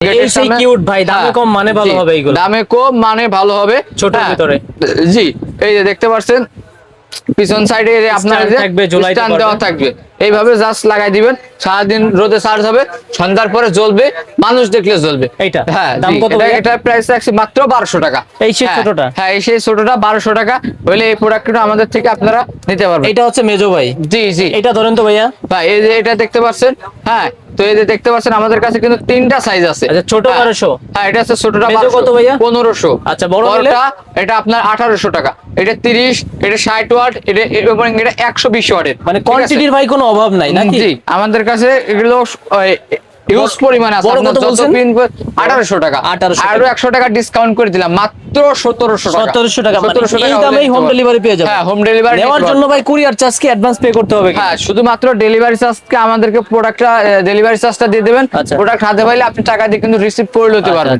এই সেই কিউট ভাই দামে হ্যাঁ, কম মানে ভালো হবে এইগুলো। দামে কম মানে ভালো হবে। ছোটর হ্যাঁ, ভিতরে। জি এই যে দেখতে পাচ্ছেন পিছন সাইডে আপনার থাকবে, ঝুলাইতে দেওয়া থাকবে। এইভাবে জাস্ট লাগাই দিবেন। সারাদিন রোদে চার্জ হবে সন্ধ্যার পরে জ্বলবে মানুষ দেখলে জ্বলবে। এইটা? হ্যাঁ এটা প্রাইস রাখছি মাত্র বারোশো টাকা। এই সেই হ্যাঁ, ছোটটা? হ্যাঁ এই সেই ছোটটা বারোশো টাকা। হলে এই প্রোডাক্টটা আমাদের থেকে আপনারা নিতে পারবেন। এটা হচ্ছে মেজো ভাই। জি জি। এটা ধরেন তো ভাইয়া। ভাই এই যে এটা দেখতে পাচ্ছেন হ্যাঁ তো এই যে দেখতে পাচ্ছেন আমাদের কাছে কিন্তু তিনটা সাইজ আছে। আচ্ছা, ছোট হ্যাঁ, 1200 হ্যাঁ এটা আছে ছোটটা কত ভাইয়া? পনেরোশো। আচ্ছা, বড় এটা আপনার আঠারোশো টাকা। এটা তিরিশ এটা ষাট ওয়াট এটা এবং এটা একশো বিশ ওয়াটের। মানে কোয়ান্টিটির ভাই কোনো অভাব নাই নাকি? আমাদের কাছে এগুলো ইউজ পরিমাণ আছে। বড় কত বলছেন? কিনবে আঠারোশো টাকা। 1800 আরও একশো টাকা ডিসকাউন্ট করে দিলাম মাত্র সতেরোশো টাকা। 1700 টাকা মানে এই দামেই হোম ডেলিভারি পেয়ে যাবে হ্যাঁ হোম ডেলিভারি নেওয়ার জন্য ভাই কুরিয়ার চার্জ কি অ্যাডভান্স পে করতে হবে হ্যাঁ শুধুমাত্র ডেলিভারি চার্জকে আমাদেরকে প্রোডাক্টটা ডেলিভারি চার্জটা দিয়ে দেবেন। প্রোডাক্ট হাতে পাইলে আপনি টাকা দিয়ে কিন্তু রিসিভ করে নিতে পারবেন।